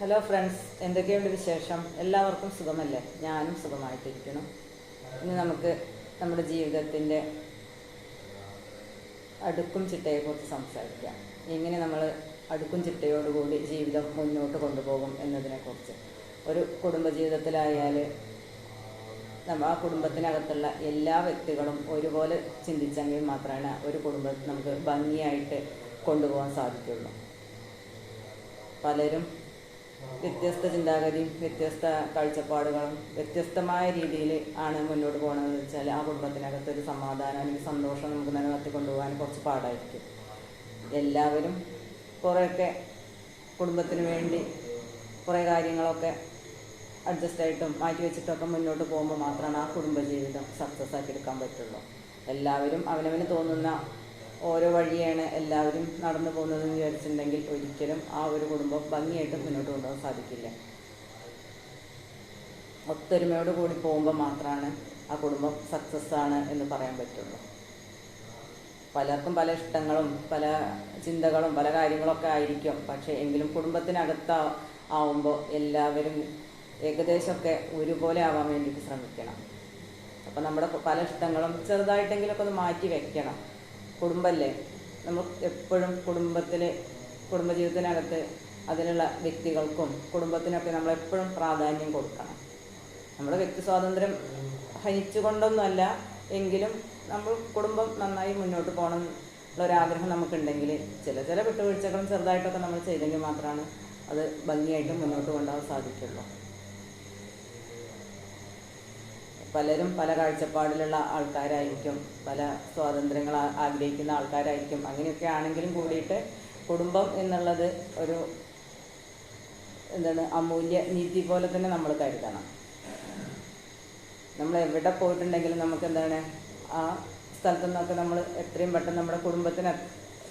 Hello friends എന്തൊക്കെയുണ്ട് വിശേഷം? എല്ലാവർക്കും സുഖമല്ലേ? ഞാനും സുഖമായിട്ടിരിക്കണം ഇനി നമുക്ക് നമ്മുടെ ജീവിതത്തിന്റെ അടുക്കും ചിട്ടയെക്കുറിച്ച് സംസാരിക്കാം. എങ്ങനെ നമ്മൾ അടുക്കും ചിട്ടയോടുകൂടി ജീവിതം മുന്നോട്ട് കൊണ്ടുപോകും എന്നതിനെക്കുറിച്ച്. ഒരു കുടുംബജീവിതത്തിലായാൽ നമ്മ ആ കുടുംബത്തിനകത്തുള്ള എല്ലാ വ്യക്തികളും ഒരുപോലെ ചിന്തിച്ചെങ്കിൽ മാത്രമാണ് ഒരു കുടുംബം നമുക്ക് ഭംഗിയായിട്ട് കൊണ്ടുപോകാൻ സാധിക്കുള്ളൂ പലരും വ്യത്യസ്ത ചിന്താഗതിയും വ്യത്യസ്ത കാഴ്ചപ്പാടുകളും വ്യത്യസ്തമായ രീതിയിൽ ആണ് മുന്നോട്ട് പോകണമെന്ന് വെച്ചാൽ ആ കുടുംബത്തിനകത്ത് ഒരു സമാധാനം അല്ലെങ്കിൽ സന്തോഷം നമുക്ക് നിലനിർത്തി കൊണ്ടുപോകാൻ കുറച്ച് പാടായിരിക്കും. എല്ലാവരും കുറേയൊക്കെ കുടുംബത്തിന് വേണ്ടി കുറേ കാര്യങ്ങളൊക്കെ അഡ്ജസ്റ്റ് ആയിട്ടും മാറ്റി വെച്ചിട്ടൊക്കെ മുന്നോട്ട് പോകുമ്പോൾ മാത്രമാണ് ആ കുടുംബജീവിതം സക്സസ് ആക്കി എടുക്കാൻ പറ്റുള്ളൂ. എല്ലാവരും അവനവന് തോന്നുന്ന ഓരോ വഴിയാണ് എല്ലാവരും നടന്നു പോകുന്നതെന്ന് വിചാരിച്ചിട്ടുണ്ടെങ്കിൽ ഒരിക്കലും ആ ഒരു കുടുംബം ഭംഗിയായിട്ട് മുന്നോട്ട് കൊണ്ടുപോകാൻ സാധിക്കില്ല. ഒത്തൊരുമയോട് കൂടി പോകുമ്പോൾ മാത്രമാണ് ആ കുടുംബം സക്സസ് ആണ് എന്ന് പറയാൻ പറ്റുള്ളൂ. പലർക്കും പല ഇഷ്ടങ്ങളും പല ചിന്തകളും പല കാര്യങ്ങളൊക്കെ ആയിരിക്കും. പക്ഷേ എങ്കിലും കുടുംബത്തിനകത്ത് ആവുമ്പോൾ എല്ലാവരും ഏകദേശമൊക്കെ ഒരുപോലെ ആവാൻ വേണ്ടിയിട്ട് ശ്രമിക്കണം. അപ്പം നമ്മുടെ പല ഇഷ്ടങ്ങളും ചെറുതായിട്ടെങ്കിലൊക്കെ ഒന്ന് മാറ്റി വെക്കണം. കുടുംബമല്ലേ നമ്മൾ എപ്പോഴും കുടുംബത്തിൽ കുടുംബജീവിതത്തിനകത്ത് അതിലുള്ള വ്യക്തികൾക്കും കുടുംബത്തിനൊക്കെ നമ്മൾ എപ്പോഴും പ്രാധാന്യം കൊടുക്കണം. നമ്മുടെ വ്യക്തി സ്വാതന്ത്ര്യം ഹനിച്ചുകൊണ്ടൊന്നുമല്ല എങ്കിലും നമ്മൾ കുടുംബം നന്നായി മുന്നോട്ട് പോകണം ഉള്ളൊരാഗ്രഹം നമുക്കുണ്ടെങ്കിൽ ചില ചില വിട്ടുവീഴ്ചകളും ചെറുതായിട്ടൊക്കെ നമ്മൾ ചെയ്തെങ്കിൽ മാത്രമാണ് അത് ഭംഗിയായിട്ട് മുന്നോട്ട് കൊണ്ടുപോകാൻ സാധിക്കുള്ളൂ. പലരും പല കാഴ്ചപ്പാടിലുള്ള ആൾക്കാരായിരിക്കും പല സ്വാതന്ത്ര്യങ്ങൾ ആഗ്രഹിക്കുന്ന ആൾക്കാരായിരിക്കും. അങ്ങനെയൊക്കെ ആണെങ്കിലും കൂടിയിട്ട് കുടുംബം എന്നുള്ളത് ഒരു എന്താണ് അമൂല്യ നീതി പോലെ തന്നെ നമ്മൾ കരുതണം. നമ്മൾ എവിടെ പോയിട്ടുണ്ടെങ്കിലും നമുക്ക് എന്താണ് ആ സ്ഥലത്തു നിന്നൊക്കെ നമ്മൾ എത്രയും പെട്ടെന്ന് നമ്മുടെ കുടുംബത്തിന്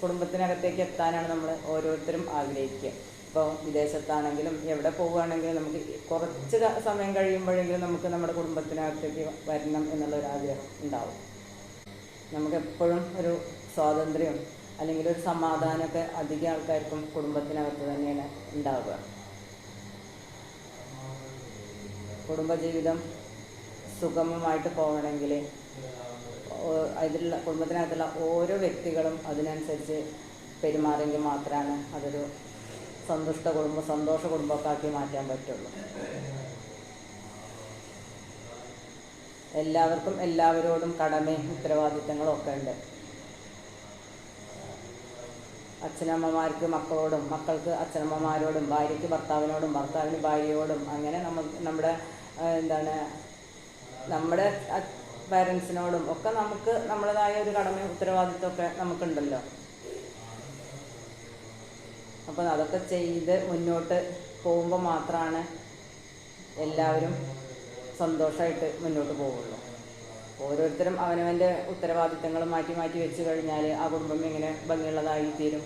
കുടുംബത്തിനകത്തേക്ക് എത്താനാണ് നമ്മൾ ഓരോരുത്തരും ആഗ്രഹിക്കുക. ഇപ്പോൾ വിദേശത്താണെങ്കിലും എവിടെ പോവുകയാണെങ്കിലും നമുക്ക് കുറച്ച് സമയം കഴിയുമ്പോഴെങ്കിലും നമുക്ക് നമ്മുടെ കുടുംബത്തിനകത്തേക്ക് വരണം എന്നുള്ളൊരു ആഗ്രഹം ഉണ്ടാവും. നമുക്ക് എപ്പോഴും ഒരു സ്വാതന്ത്ര്യം അല്ലെങ്കിൽ ഒരു സമാധാനമൊക്കെ അധികം ആൾക്കാർക്കും കുടുംബത്തിനകത്ത് തന്നെയാണ് ഉണ്ടാവുക. കുടുംബജീവിതം സുഗമമായിട്ട് പോകണമെങ്കിൽ അതിലുള്ള കുടുംബത്തിനകത്തുള്ള ഓരോ വ്യക്തികളും അതിനനുസരിച്ച് പെരുമാറിയെങ്കിൽ മാത്രമാണ് അതൊരു സന്തുഷ്ട കുടുംബം സന്തോഷ കുടുംബമൊക്കെ ആക്കി മാറ്റാൻ പറ്റുള്ളൂ. എല്ലാവർക്കും എല്ലാവരോടും കടമയും ഉത്തരവാദിത്തങ്ങളും ഒക്കെ ഉണ്ട്. അച്ഛനമ്മമാർക്ക് മക്കളോടും മക്കൾക്ക് അച്ഛനമ്മമാരോടും ഭാര്യയ്ക്ക് ഭർത്താവിനോടും ഭർത്താവിന് ഭാര്യയോടും അങ്ങനെ നമ്മൾ നമ്മുടെ എന്താണ് നമ്മുടെ പേരൻസിനോടും ഒക്കെ നമുക്ക് നമ്മുടേതായ ഒരു കടമയും ഉത്തരവാദിത്തമൊക്കെ നമുക്കുണ്ടല്ലോ. അപ്പോൾ അതൊക്കെ ചെയ്ത് മുന്നോട്ട് പോകുമ്പോൾ മാത്രമാണ് എല്ലാവരും സന്തോഷമായിട്ട് മുന്നോട്ട് പോവുള്ളൂ. ഓരോരുത്തരും അവനവന്റെ ഉത്തരവാദിത്തങ്ങൾ മാറ്റി മാറ്റി വെച്ച് കഴിഞ്ഞാൽ ആ കുടുംബം എങ്ങനെ ഭംഗിയുള്ളതായി തീരും.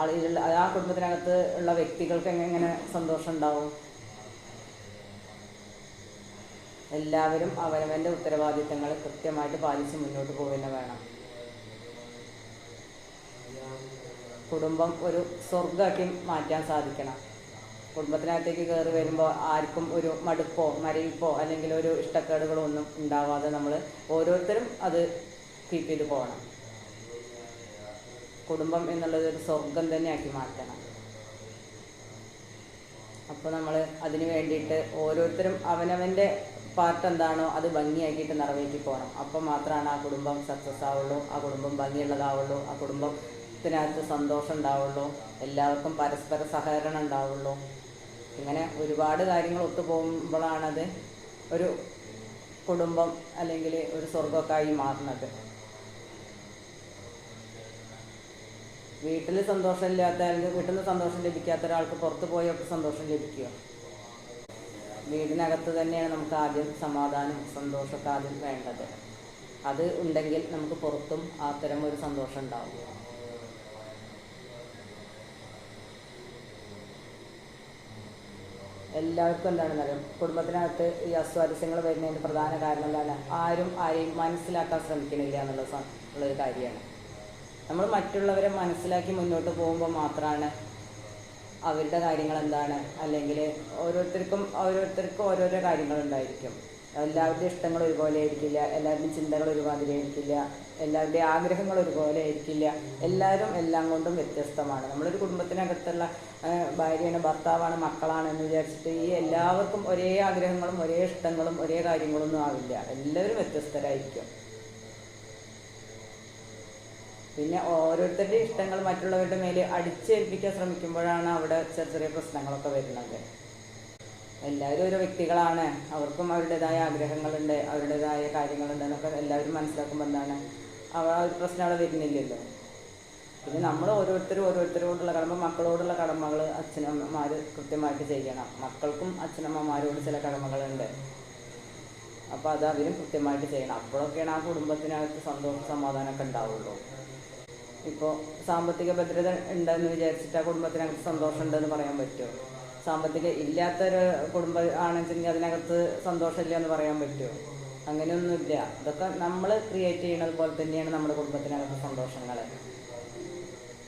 ആളുകൾ ആ കുടുംബത്തിനകത്ത് ഉള്ള വ്യക്തികൾക്ക് എങ്ങനെ എങ്ങനെ സന്തോഷം ഉണ്ടാവും? എല്ലാവരും അവനവന്റെ ഉത്തരവാദിത്തങ്ങൾ കൃത്യമായിട്ട് പാലിച്ച് മുന്നോട്ട് പോവുക വേണം. കുടുംബം ഒരു സ്വർഗമാക്കി മാറ്റാൻ സാധിക്കണം. കുടുംബത്തിനകത്തേക്ക് കയറി വരുമ്പോൾ ആർക്കും ഒരു മടുപ്പോ മരവിപ്പോ അല്ലെങ്കിൽ ഒരു ഇഷ്ടക്കേടുകളോ ഒന്നും ഉണ്ടാവാതെ നമ്മൾ ഓരോരുത്തരും അത് കീപ്പ് ചെയ്ത് പോകണം. കുടുംബം എന്നുള്ളത് ഒരു സ്വർഗം തന്നെയാക്കി മാറ്റണം. അപ്പോൾ നമ്മൾ അതിന് വേണ്ടിയിട്ട് ഓരോരുത്തരും അവനവന്റെ പാർട്ട് എന്താണോ അത് ഭംഗിയാക്കിയിട്ട് നിറവേറ്റി പോകണം. അപ്പം മാത്രമാണ് ആ കുടുംബം സക്സസ് ആവുള്ളൂ ആ കുടുംബം ഭംഗിയുള്ളതാവുള്ളൂ ആ കുടുംബത്തിനകത്ത് സന്തോഷം ഉണ്ടാവുള്ളൂ. എല്ലാവർക്കും പരസ്പര സഹകരണം ഉണ്ടാവുള്ളൂ. ഇങ്ങനെ ഒരുപാട് കാര്യങ്ങൾ ഒത്തുപോകുമ്പോഴാണത് ഒരു കുടുംബം അല്ലെങ്കിൽ ഒരു സ്വർഗമൊക്കെയായി മാറുന്നത്. വീട്ടിൽ സന്തോഷമില്ലാത്ത അല്ലെങ്കിൽ വീട്ടിൽ നിന്ന് സന്തോഷം ലഭിക്കാത്ത ഒരാൾക്ക് പുറത്ത് പോയൊക്കെ സന്തോഷം ലഭിക്കുക. വീടിനകത്ത് തന്നെയാണ് നമുക്ക് ആദ്യം സമാധാനം സന്തോഷമൊക്കെ ആദ്യം വേണ്ടത്. അത് ഉണ്ടെങ്കിൽ നമുക്ക് പുറത്തും അത്തരം ഒരു സന്തോഷം ഉണ്ടാവും. എല്ലാവർക്കും എന്താണെന്ന് അറിയാം കുടുംബത്തിനകത്ത് ഈ അസ്വാരസ്യങ്ങൾ വരുന്നതിന്റെ പ്രധാന കാരണം എന്താണ്? ആരും ആരെയും മനസ്സിലാക്കാൻ ശ്രമിക്കണില്ല എന്നുള്ള ഉള്ളൊരു കാര്യമാണ്. നമ്മൾ മറ്റുള്ളവരെ മനസ്സിലാക്കി മുന്നോട്ട് പോകുമ്പോൾ മാത്രമാണ് അവരുടെ കാര്യങ്ങൾ എന്താണ്? അല്ലെങ്കിൽ ഓരോരുത്തർക്കും ഓരോരുത്തർക്കും ഓരോരോ കാര്യങ്ങളുണ്ടായിരിക്കും എല്ലാവരുടെയും ഇഷ്ടങ്ങൾ ഒരുപോലെ ആയിരിക്കില്ല എല്ലാവരുടെയും ചിന്തകൾ ഒരുമാതിരി ആയിരിക്കില്ല എല്ലാവരുടെയും ആഗ്രഹങ്ങൾ ഒരുപോലെ ആയിരിക്കില്ല. എല്ലാവരും എല്ലാം കൊണ്ടും വ്യത്യസ്തമാണ്. നമ്മളൊരു കുടുംബത്തിനകത്തുള്ള ഭാര്യയാണ് ഭർത്താവാണ് മക്കളാണ് എന്ന് വിചാരിച്ചിട്ട് ഈ എല്ലാവർക്കും ഒരേ ആഗ്രഹങ്ങളും ഒരേ ഇഷ്ടങ്ങളും ഒരേ കാര്യങ്ങളൊന്നും ആവില്ല. എല്ലാവരും വ്യത്യസ്തരായിരിക്കും. പിന്നെ ഓരോരുത്തരുടെ ഇഷ്ടങ്ങൾ മറ്റുള്ളവരുടെ മേലെ അടിച്ചേൽപ്പിക്കാൻ ശ്രമിക്കുമ്പോഴാണ് അവിടെ ചെറിയ ചെറിയ പ്രശ്നങ്ങളൊക്കെ വരുന്നത്. എല്ലാവരും ഓരോ വ്യക്തികളാണ്. അവർക്കും അവരുടേതായ ആഗ്രഹങ്ങളുണ്ട് അവരുടേതായ കാര്യങ്ങളുണ്ട് എന്നൊക്കെ എല്ലാവരും മനസ്സിലാക്കുമ്പോൾ എന്താണ്? അവ ആ ഒരു പ്രശ്നം അവിടെ വരുന്നില്ലല്ലോ. പിന്നെ നമ്മൾ ഓരോരുത്തരും ഓരോരുത്തരോടുള്ള കടമ മക്കളോടുള്ള കടമകൾ അച്ഛനമ്മമാർ കൃത്യമായിട്ട് ചെയ്യണം. മക്കൾക്കും അച്ഛനമ്മമാരോട് ചില കടമകളുണ്ട്. അപ്പോൾ അത് അവരും കൃത്യമായിട്ട് ചെയ്യണം. അപ്പോഴൊക്കെയാണ് ആ കുടുംബത്തിനകത്ത് സന്തോഷം സമാധാനമൊക്കെ ഉണ്ടാവുള്ളൂ. ഇപ്പോൾ സാമ്പത്തിക ഭദ്രത ഉണ്ടെന്ന് വിചാരിച്ചിട്ട് ആ കുടുംബത്തിനകത്ത് സന്തോഷം ഉണ്ടെന്ന് പറയാൻ പറ്റുമോ? സാമ്പത്തിക ഇല്ലാത്തൊരു കുടുംബം ആണെന്നുവെച്ചെങ്കിൽ അതിനകത്ത് സന്തോഷമില്ല എന്ന് പറയാൻ പറ്റുമോ? അങ്ങനെയൊന്നുമില്ല. ഇതൊക്കെ നമ്മൾ ക്രിയേറ്റ് ചെയ്യുന്നത് പോലെ തന്നെയാണ് നമ്മുടെ കുടുംബത്തിനകത്ത് സന്തോഷങ്ങൾ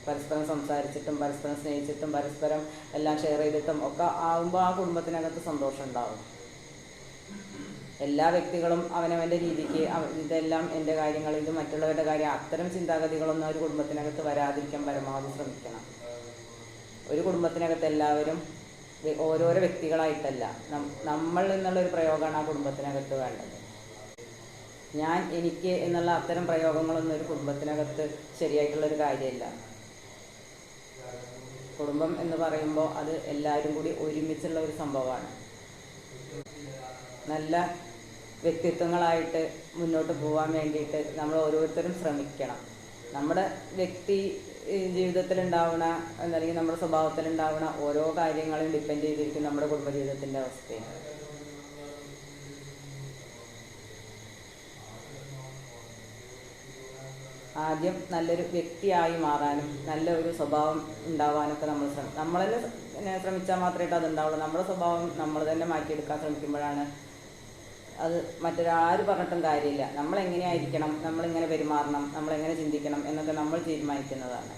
പരസ്പരം സംസാരിച്ചിട്ടും പരസ്പരം സ്നേഹിച്ചിട്ടും പരസ്പരം എല്ലാം ഷെയർ ചെയ്തിട്ടും ഒക്കെ ആകുമ്പോൾ ആ കുടുംബത്തിനകത്ത് സന്തോഷം ഉണ്ടാവും. എല്ലാ വ്യക്തികളും അവനവന്റെ രീതിക്ക് ഇതെല്ലാം എന്റെ കാര്യങ്ങൾ ഇത് മറ്റുള്ളവരുടെ കാര്യം അത്തരം ചിന്താഗതികളൊന്നും ഒരു കുടുംബത്തിനകത്ത് വരാതിരിക്കാൻ പരമാവധി ശ്രമിക്കണം. ഒരു കുടുംബത്തിനകത്ത് എല്ലാവരും ഓരോരോ വ്യക്തികളായിട്ടല്ല. നമ്മൾ എന്നുള്ള ഒരു പ്രയോഗമാണ് ആ കുടുംബത്തിനകത്ത് വേണ്ടത്. ഞാൻ എനിക്ക് എന്നുള്ള അത്തരം പ്രയോഗങ്ങളൊന്നും ഒരു കുടുംബത്തിനകത്ത് ശരിയായിട്ടുള്ളൊരു കാര്യമില്ല കുടുംബം എന്ന് പറയുമ്പോൾ അത് എല്ലാവരും കൂടി ഒരുമിച്ചുള്ള ഒരു സംഭവമാണ്. നല്ല വ്യക്തിത്വങ്ങളായിട്ട് മുന്നോട്ട് പോകാൻ വേണ്ടിയിട്ട് നമ്മൾ ഓരോരുത്തരും ശ്രമിക്കണം. നമ്മുടെ വ്യക്തി ഏഹ്, ജീവിതത്തിലുണ്ടാവുന്ന അല്ലെങ്കിൽ നമ്മുടെ സ്വഭാവത്തിൽ ഉണ്ടാവുന്ന ഓരോ കാര്യങ്ങളും ഡിപ്പെൻഡ് ചെയ്തിരിക്കും നമ്മുടെ കുടുംബജീവിതത്തിന്റെ അവസ്ഥയും. ആദ്യം നല്ലൊരു വ്യക്തിയായി മാറാനും നല്ല ഒരു സ്വഭാവം ഉണ്ടാവാനൊക്കെ നമ്മൾ ശ്രമിക്കും നമ്മൾ ശ്രമിച്ചാൽ മാത്രമേ അത് ഉണ്ടാവുള്ളൂ നമ്മുടെ സ്വഭാവം നമ്മൾ തന്നെ മാറ്റിയെടുക്കാൻ ശ്രമിക്കുമ്പോഴാണ് അത് മറ്റൊരാര് പറഞ്ഞിട്ടും കാര്യമില്ല. നമ്മൾ എങ്ങനെയായിരിക്കണം നമ്മളിങ്ങനെ പെരുമാറണം. നമ്മളെങ്ങനെ ചിന്തിക്കണം? എന്നൊക്കെ നമ്മൾ തീരുമാനിക്കുന്നതാണ്.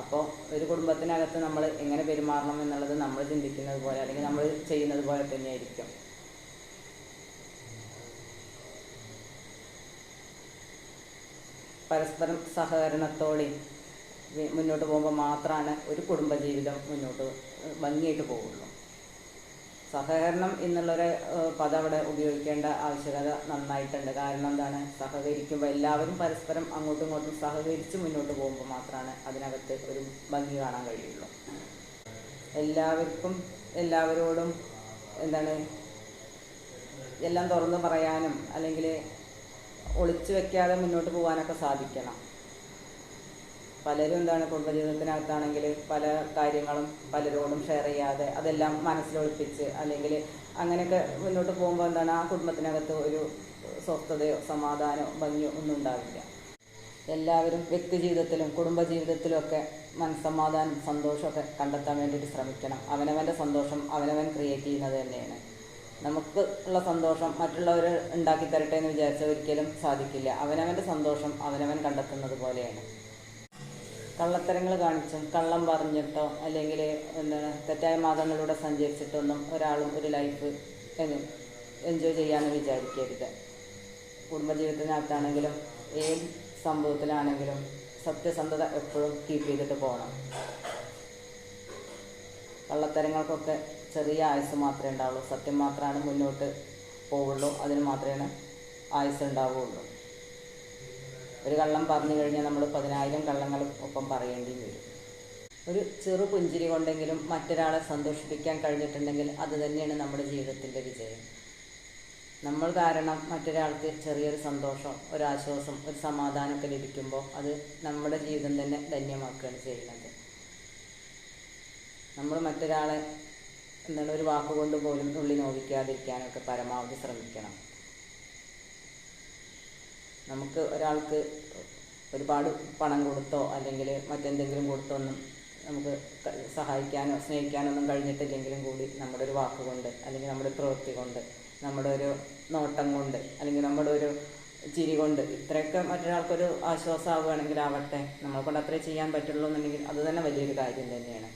അപ്പോൾ ഒരു കുടുംബത്തിനകത്ത് നമ്മൾ എങ്ങനെ പെരുമാറണം എന്നുള്ളത് നമ്മൾ ചിന്തിക്കുന്നത് പോലെ അല്ലെങ്കിൽ നമ്മൾ ചെയ്യുന്നത് പോലെ തന്നെയായിരിക്കും. പരസ്പരം സഹകരണത്തോടെ മുന്നോട്ട് പോകുമ്പോൾ മാത്രമാണ് ഒരു കുടുംബജീവിതം മുന്നോട്ട് ഭംഗിയായിട്ട് പോകുള്ളൂ. സഹകരണം എന്നുള്ളൊരു പദം അവിടെ ഉപയോഗിക്കേണ്ട ആവശ്യകത നന്നായിട്ടുണ്ട്. കാരണം എന്താണ്? സഹകരിക്കുമ്പോൾ എല്ലാവരും പരസ്പരം അങ്ങോട്ടും ഇങ്ങോട്ടും സഹകരിച്ച് മുന്നോട്ട് പോകുമ്പോൾ മാത്രമാണ് അതിനകത്ത് ഒരു ഭംഗി കാണാൻ കഴിയുള്ളൂ. എല്ലാവർക്കും എല്ലാവരോടും എന്താണ്? എല്ലാം തുറന്ന് പറയാനും അല്ലെങ്കിൽ ഒളിച്ചു വെക്കാതെ മുന്നോട്ട് പോകാനൊക്കെ സാധിക്കണം. പലരും എന്താണ് കുടുംബജീവിതത്തിനകത്താണെങ്കിൽ പല കാര്യങ്ങളും പലരോടും ഷെയർ ചെയ്യാതെ അതെല്ലാം മനസ്സിലൊളിപ്പിച്ച് അല്ലെങ്കിൽ അങ്ങനെയൊക്കെ മുന്നോട്ട് പോകുമ്പോൾ എന്താണ് ആ കുടുംബത്തിനകത്ത് ഒരു സ്വസ്ഥതയോ സമാധാനമോ ഭംഗിയോ ഒന്നും ഉണ്ടാവില്ല. എല്ലാവരും വ്യക്തി ജീവിതത്തിലും കുടുംബ ജീവിതത്തിലും ഒക്കെ മനസ്സമാധാനം സന്തോഷമൊക്കെ കണ്ടെത്താൻ വേണ്ടിയിട്ട് ശ്രമിക്കണം. അവനവന്റെ സന്തോഷം അവനവൻ ക്രിയേറ്റ് ചെയ്യുന്നത് തന്നെയാണ്. നമുക്ക് ഉള്ള സന്തോഷം മറ്റുള്ളവർ ഉണ്ടാക്കി തരട്ടെ എന്ന് വിചാരിച്ചാൽ ഒരിക്കലും സാധിക്കില്ല. അവനവന്റെ സന്തോഷം അവനവൻ കണ്ടെത്തുന്നത് പോലെയാണ്. കള്ളത്തരങ്ങൾ കാണിച്ചും കള്ളം പറഞ്ഞിട്ടോ അല്ലെങ്കിൽ എന്താണ് തെറ്റായ മാർഗങ്ങളിലൂടെ സഞ്ചരിച്ചിട്ടൊന്നും ഒരാളും ഒരു ലൈഫ് എൻജോയ് ചെയ്യാമെന്ന് വിചാരിക്കരുത്. കുടുംബജീവിതത്തിനകത്താണെങ്കിലും ഏത് സംഭവത്തിലാണെങ്കിലും സത്യസന്ധത എപ്പോഴും കീപ്പ് ചെയ്തിട്ട് പോകണം കള്ളത്തരങ്ങൾക്കൊക്കെ ചെറിയ ആയുസ് മാത്രമേ ഉണ്ടാവുള്ളൂ. സത്യം മാത്രമാണ് മുന്നോട്ട് പോവുള്ളൂ. അതിന് മാത്രമേ ആയുസ് ഉണ്ടാവുകയുള്ളൂ ഒരു കള്ളം പറഞ്ഞു കഴിഞ്ഞാൽ നമ്മൾ പതിനായിരം കള്ളങ്ങൾ ഒപ്പം പറയേണ്ടി വരും. ഒരു ചെറു പുഞ്ചിരി കൊണ്ടെങ്കിലും മറ്റൊരാളെ സന്തോഷിപ്പിക്കാൻ കഴിഞ്ഞിട്ടുണ്ടെങ്കിൽ അത് തന്നെയാണ് നമ്മുടെ ജീവിതത്തിന്റെ വിജയം. നമ്മൾ കാരണം മറ്റൊരാൾക്ക് ചെറിയൊരു സന്തോഷം ഒരാശ്വാസം ഒരു സമാധാനമൊക്കെ ലഭിക്കുമ്പോൾ അത് നമ്മുടെ ജീവിതം തന്നെ ധന്യമാക്കുകയാണ് ചെയ്യുന്നത്. നമ്മൾ മറ്റൊരാളെ എന്താണ് ഒരു വാക്കുകൊണ്ട് പോലും ഉള്ളി നോവിക്കാതിരിക്കാനൊക്കെ പരമാവധി ശ്രമിക്കണം. നമുക്ക് ഒരാൾക്ക് ഒരുപാട് പണം കൊടുത്തോ അല്ലെങ്കിൽ മറ്റെന്തെങ്കിലും കൊടുത്തോ ഒന്നും നമുക്ക് സഹായിക്കാനോ സ്നേഹിക്കാനോ ഒന്നും കഴിഞ്ഞിട്ടില്ലെങ്കിലും കൂടി നമ്മുടെ ഒരു വാക്ക് കൊണ്ട് അല്ലെങ്കിൽ നമ്മുടെ പ്രവൃത്തി കൊണ്ട് നമ്മുടെ ഒരു നോട്ടം കൊണ്ട് അല്ലെങ്കിൽ നമ്മുടെ ഒരു ചിരി കൊണ്ട് ഇത്രയൊക്കെ മറ്റൊരാൾക്കൊരു ആശ്വാസമാവുകയാണെങ്കിൽ ആവട്ടെ നമ്മളെ കൊണ്ട് അത്രേ ചെയ്യാൻ പറ്റുള്ളൂ എന്നുണ്ടെങ്കിൽ അത് തന്നെ വലിയൊരു കാര്യം തന്നെയാണ്.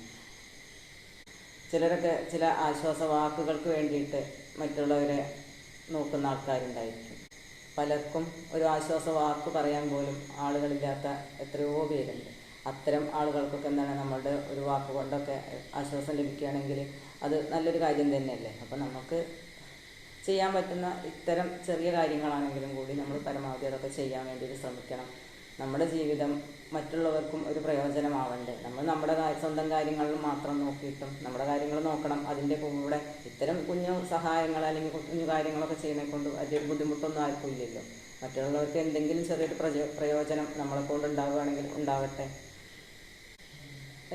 ചിലരൊക്കെ ചില ആശ്വാസ വാക്കുകൾക്ക് വേണ്ടിയിട്ട് മറ്റുള്ളവരെ നോക്കുന്ന ആൾക്കാരുണ്ടായിരിക്കും. പലർക്കും ഒരു ആശ്വാസ വാക്ക് പറയാൻ പോലും ആളുകളില്ലാത്ത എത്രയോ പേരുണ്ട്. അത്തരം ആളുകൾക്കൊക്കെ എന്താണ് നമ്മളുടെ ഒരു വാക്ക് കൊണ്ടൊക്കെ ആശ്വാസം ലഭിക്കുകയാണെങ്കിൽ അത് നല്ലൊരു കാര്യം തന്നെയല്ലേ? അപ്പം നമുക്ക് ചെയ്യാൻ പറ്റുന്ന ഇത്തരം ചെറിയ കാര്യങ്ങളാണെങ്കിലും കൂടി നമ്മൾ പരമാവധി അതൊക്കെ ചെയ്യാൻ വേണ്ടിയിട്ട് ശ്രമിക്കണം. നമ്മുടെ ജീവിതം മറ്റുള്ളവർക്കും ഒരു പ്രയോജനമാവണ്ടേ? നമ്മൾ നമ്മുടെ സ്വന്തം കാര്യങ്ങളിൽ മാത്രം നോക്കിയിട്ടും നമ്മുടെ കാര്യങ്ങൾ നോക്കണം. അതിന്റെ കൂടെ ഇത്തരം കുഞ്ഞു സഹായങ്ങൾ അല്ലെങ്കിൽ കുഞ്ഞു കാര്യങ്ങളൊക്കെ ചെയ്യുന്നതിനെ കൊണ്ട് അതിൽ ബുദ്ധിമുട്ടൊന്നും ആർക്കും ഇല്ലല്ലോ. മറ്റുള്ളവർക്ക് എന്തെങ്കിലും ചെറിയൊരു പ്രചോ പ്രയോജനം നമ്മളെ കൊണ്ട് ഉണ്ടാവുകയാണെങ്കിൽ ഉണ്ടാവട്ടെ.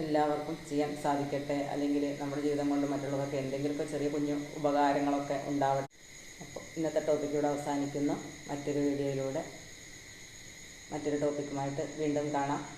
എല്ലാവർക്കും ചെയ്യാൻ സാധിക്കട്ടെ. അല്ലെങ്കിൽ നമ്മുടെ ജീവിതം കൊണ്ട് മറ്റുള്ളവർക്ക് എന്തെങ്കിലുമൊക്കെ ചെറിയ കുഞ്ഞു ഉപകാരങ്ങളൊക്കെ ഉണ്ടാവട്ടെ. അപ്പോൾ ഇന്നത്തെ ടോപ്പിക്കൂടെ അവസാനിക്കുന്നു. മറ്റൊരു വീഡിയോയിലൂടെ മറ്റൊരു ടോപ്പിക്കുമായിട്ട് വീണ്ടും കാണാം.